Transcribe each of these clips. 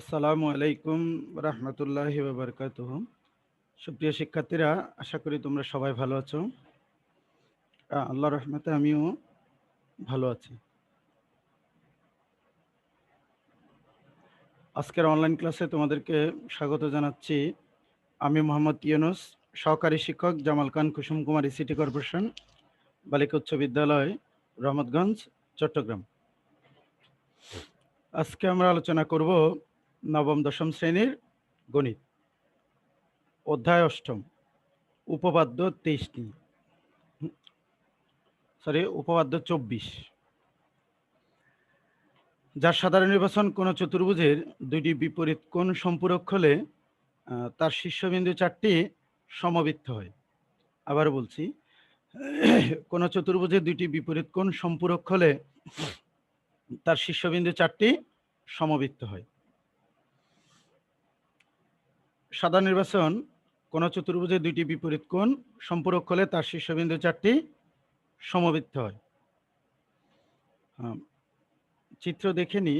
আসসালামু আলাইকুম রহমতুল্লাহি বাবরকাত সুপ্রিয় শিক্ষার্থীরা, আশা করি তোমরা সবাই ভালো আছো। আল্লাহ রহমতে আমিও ভালো আছি। আজকের অনলাইন ক্লাসে তোমাদেরকে স্বাগত জানাচ্ছি। আমি মোহাম্মদ ইউনুস, সহকারী শিক্ষক জামাল খান কুসুম কুমারী সিটি কর্পোরেশন, বালিকা উচ্চ বিদ্যালয়, রহমতগঞ্জ, চট্টগ্রাম। আজকে আমরা আলোচনা করব নবম, দশম শ্রেণির গণিত। অধ্যায় অষ্টম, উপপাদ্য তেইশটি। সরি উপপাদ্য চব্বিশ। যার সাধারণ নির্বাচন কোন চতুর্ভুজের দুইটি বিপরীত কোণ সম্পূরক হলে তার শীর্ষবিন্দু চারটি সমবৃত্ত হয়। আবার বলছি, কোন চতুর্ভুজের দুইটি বিপরীত কোণ সম্পূরক হলে, তার শীর্ষবিন্দু চারটি সমবৃত্ত হয়। সাধারণ নির্বাচন, কোন চতুর্ভুজের দুইটি বিপরীত কোণ সম্পূরক হলে তার শীর্ষবিন্দু চারটি সমবৃত্ত হয়। চিত্র দেখে নি,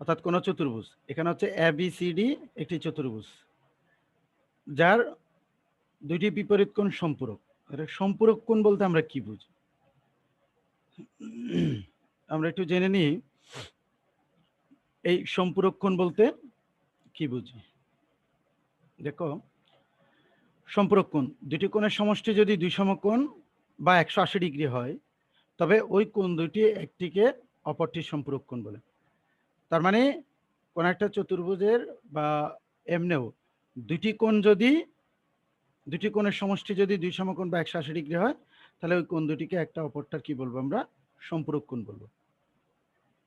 অর্থাৎ কোন চতুর্ভুজ। এখানে হচ্ছে এ বি সি ডি একটি চতুর্ভুজ, যার দুইটি বিপরীত কোণ সম্পূরক। সম্পূরক কোণ বলতে আমরা কি বুঝি? আমরা একটু জেনে নিই এই সম্পূরক কোণ বলতে কি বুঝি? দেখো, সম্পূরক কোণ। দুটি কোণের সমষ্টি যদি দুই সমকোণ বা একশো আশি ডিগ্রি হয়, তবে ওই কোণ দুটি একটিকে অপরটির সম্পূরক কোণ বলে। তার মানে কোন একটা চতুর্ভুজের বা এমনেও দুটি কোণ যদি, দুটি কোণের সমষ্টি যদি দুই সমকোণ বা একশো আশি ডিগ্রি হয়, তাহলে ওই কোণ দুটিকে একটা অপরটার কি বলব আমরা? সম্পূরক কোণ বলব।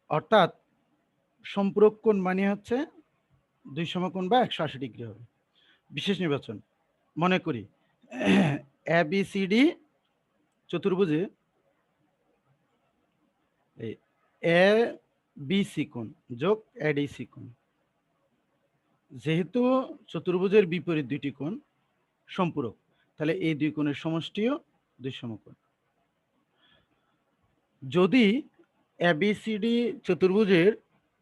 অর্থাৎ সম্পূরক কোণ মানে হচ্ছে দুই সমকোণ বা একশো আশি ডিগ্রি হবে। বিশেষ নির্বাচন, মনে করি। এ বি সি ডি চতুর্ভুজে এ যোগ এ ডি সি কোণ। যেহেতু চতুর্ভুজের বিপরীত দুইটি কোণ সম্পূরক, তাহলে এই দুই কোণের সমষ্টিও দুই সমকোণ। যদি এবিসিডি চতুর্ভুজের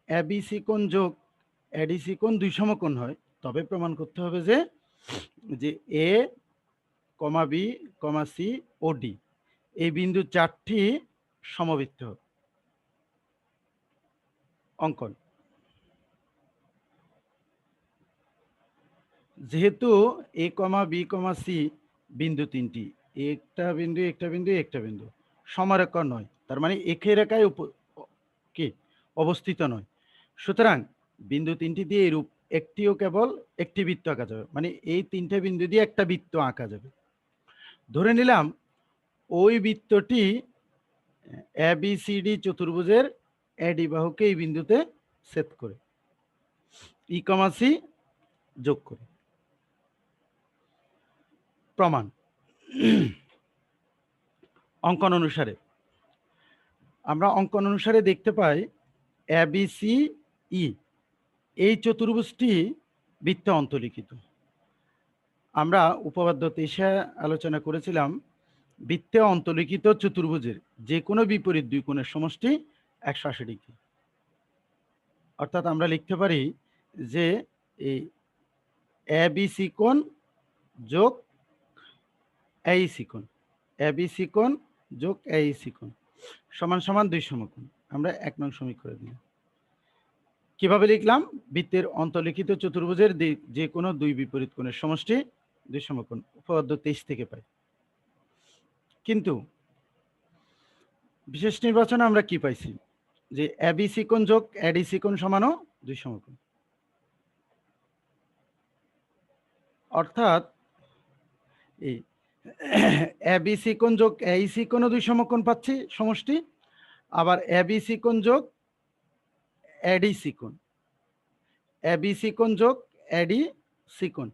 এবিসি কোণ যোগ এডিসি কোণ দুই সমকোণ হয় তবে প্রমাণ করতে হবে যে যে A comma B comma C O D এই বিন্দু চারটি সমবৃত্ত। অঙ্কন যেহেতু এ কমা বি কমা সি বিন্দু তিনটি, একটা বিন্দু একটা বিন্দু একটা বিন্দু সমারেখা নয়, তার মানে একে রেখায় উপ- কি অবস্থিত নয় সুতরাং বিন্দু তিনটি দিয়ে এরূপ একটিও কেবল একটি বৃত্ত আঁকা যাবে। মানে এই তিনটে বিন্দু দিয়ে একটা বৃত্ত আঁকা যাবে। ধরে নিলাম, ওই বৃত্তটি এ, বি, সি, ডি চতুর্ভুজের এডি বাহুকে এই বিন্দুতে সেট করে, ই, কমা, সি যোগ করে। প্রমাণ, অঙ্কন অনুসারে। আমরা অঙ্কন অনুসারে দেখতে পাই এ, বি, সি, ই এই চতুর্ভুজটি বৃত্তে অন্তলিখিত আমরা উপপাদ্য তেইশে আলোচনা করেছিলাম, বৃত্তে অন্তলিখিত চতুর্ভুজের যে কোনো বিপরীত দুই কোণের সমষ্টি একশো আশি ডিগ্রি। অর্থাৎ আমরা লিখতে পারি যে এই এ সি কোণ যোগ এই কোণ, এ সি কোণ যোগ এই কোণ, সমান সমান দুই সমকোণ। আমরা এক নং সমীকরণ দিলাম কীভাবে লিখলাম? বৃত্তের অন্তর্লিখিত চতুর্ভুজের যে কোনো দুই বিপরীত কোণের সমষ্টি দুই সমকোণ, উপপাদ্য তেইশ থেকে পাই। কিন্তু বিশেষ নির্বাচনে আমরা কি পাইছি? যে এবিসি কোণ যোগ এডিসি কোণ সমানও দুই সমকোণ। অর্থাৎ এই এবিসি কোণ যোগ এইসি কোণও দুই সমকোণ পাচ্ছি সমষ্টি, আবার এবিসি কোণ যোগ এডিসি কোণ। এবিসি কোণ যোগ এডি সি কোণ।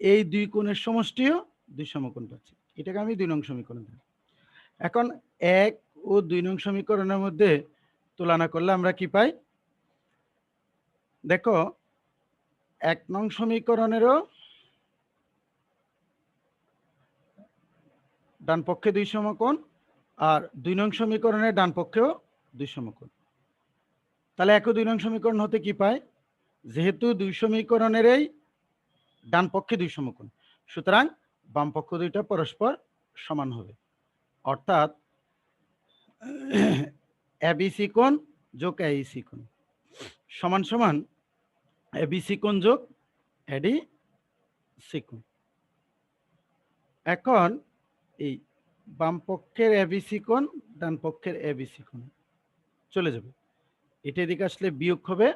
এই দুই কোণের সমষ্টিও দুই সমকোণ পাচ্ছি। এটাকে আমি দুই নং সমীকরণ দিলাম এখন এক ও দুই নং সমীকরণের মধ্যে তুলনা করলে আমরা কি পাই? দেখো, এক নং সমীকরণেরও ডান পক্ষে দুই সমকোণ আর দুই নং সমীকরণের ডান পক্ষেও দুই সমকোণ। তাহলে এক ও দুই নং সমীকরণ হতে কি পায়? যেহেতু দুই সমীকরণেরই ডান পক্ষে দুই সমকোণ সুতরাং বাম পক্ষ দুইটা পরস্পর সমান হবে। অর্থাৎ এবিসি কোণ যোগ এইসি কোণ। সমান সমান এবিসি কোণ যোগ এডি সিকোণ এখন এই বাম পক্ষের এবিসি কোণ, ডান পক্ষের এবিসি কোণ চলে যাবে। এটা এদিকে আসলে বিয়োগ হবে।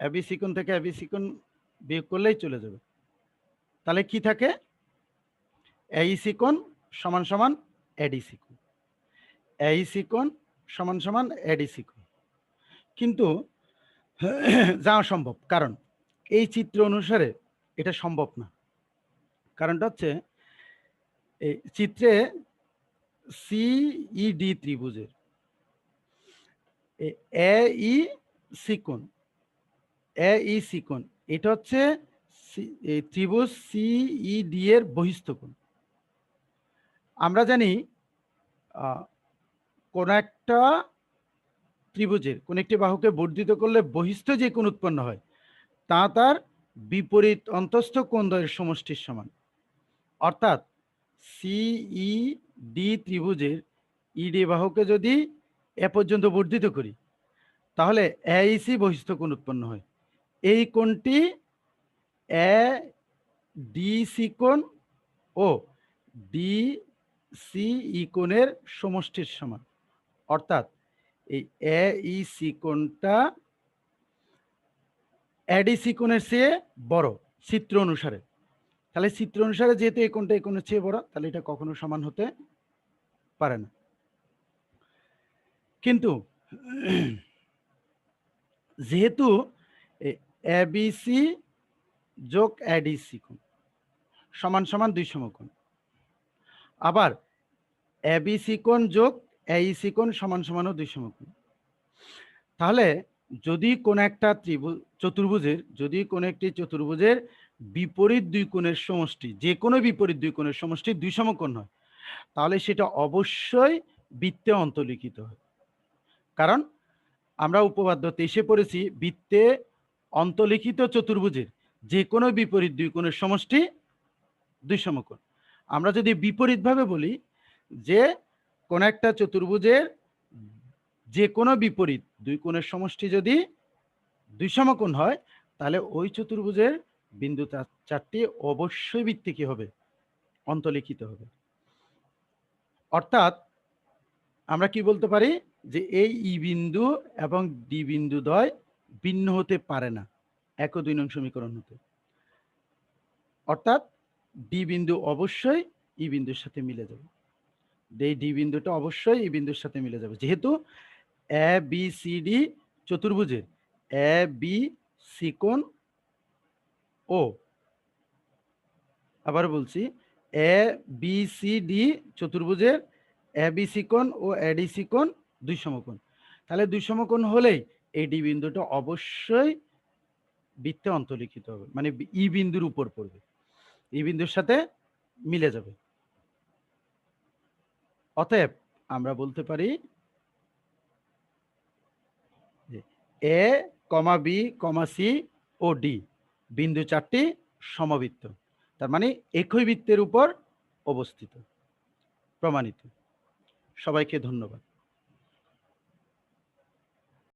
এবিসি কোণ থেকে এবিসি কোণ বিয়োগ করলেই চলে যাবে। তাহলে কি থাকে? এইসি কোণ সমান সমান এডিসি কোণ এইসি কোণ সমান সমান এডিসি কোণ কিন্তু যাওয়া সম্ভব। কারণ এই চিত্র অনুসারে এটা সম্ভব না। কারণটা হচ্ছে, এই চিত্রে সিইডি ত্রিভুজের এ ই সিকোণ এ ই সিকোণ এটা হচ্ছে ত্রিভুজ সিইডি এর বহিস্থ কোণ। আমরা জানি কোন একটা ত্রিভুজের, কোন একটি বাহুকে বর্ধিত করলে বহিস্থ যে কোণ উৎপন্ন হয়, তা তার বিপরীত অন্তস্থ কোণদ্বয়ের সমষ্টির সমান। অর্থাৎ সিই ডি ত্রিভুজের ইডি বাহুকে যদি এ পর্যন্ত বর্ধিত করি, তাহলে এইসি বহিস্থ কোণ উৎপন্ন হয়। এই কোণটি এ, ডি, সি কোণ ও ডি, সি, ই সমষ্টির সমান। অর্থাৎ এই এ, ই, সি কোণটা এডিসি কোণের চেয়ে বড় চিত্র অনুসারে। তাহলে চিত্র অনুসারে যেহেতু এই কোণটা এই কোণের চেয়ে বড়, তাহলে এটা কখনো সমান হতে পারে না। কিন্তু যেহেতু এবিসি যোগ এডিসি কোণ। সমান সমান দুই সমকোণ। আবার এবিসি কোণ যোগ এইসি কোণ সমান সমানও দুই সমকোণ। তাহলে যদি কোন একটা ত্রিভুজ, চতুর্ভুজের, যদি কোন একটি চতুর্ভুজের বিপরীত দুই কোণের সমষ্টি, যে কোনো বিপরীত দুই কোণের সমষ্টি দুই সমকোণ হয়, তাহলে সেটা অবশ্যই বৃত্তে অন্তলিখিত হয়। কারণ আমরা উপপাদ্যতে এসে পড়েছি, বৃত্তে অন্তলিখিত চতুর্ভুজের যে কোনো বিপরীত দুই কোণের সমষ্টি দুই সমকোণ। আমরা যদি বিপরীতভাবে বলি যে কোন একটা চতুর্ভুজের যে কোনো বিপরীত দুই কোণের সমষ্টি যদি দুই সমকোণ হয়, তাহলে ওই চতুর্ভুজের বিন্দু চারটি অবশ্যই বৃত্তে হবে, অন্তলিখিত হবে। অর্থাৎ আমরা কি বলতে পারি যে এই ই বিন্দু এবং ডি বিন্দু দ্বয় ভিন্ন হতে পারে না। এক ও দুই নং সমীকরণ হতে। অর্থাৎ ডি বিন্দু অবশ্যই ই বিন্দুর সাথে মিলে যাবে। এই ডি বিন্দুটা অবশ্যই ই বিন্দুর সাথে মিলে যাবে। যেহেতু এ বি সি ডি চতুর্ভুজের এ বি সিকোণ ও আবার বলছি এ বি সি ডি চতুর্ভুজের এ বি সিকোণ ও এডি সিকোণ দুই সমকোণ। তাহলে দুই সমকোণ হলেই এই ডি বিন্দুটা অবশ্যই বৃত্তে অন্তর্লিখিত হবে। মানে ই বিন্দুর উপর পড়বে। ই বিন্দুর সাথে মিলে যাবে। অতএব আমরা বলতে পারি A comma B comma C O D বিন্দু চারটি সমবৃত্ত। তার মানে একই বৃত্তের উপর অবস্থিত, প্রমাণিত। সবাইকে ধন্যবাদ।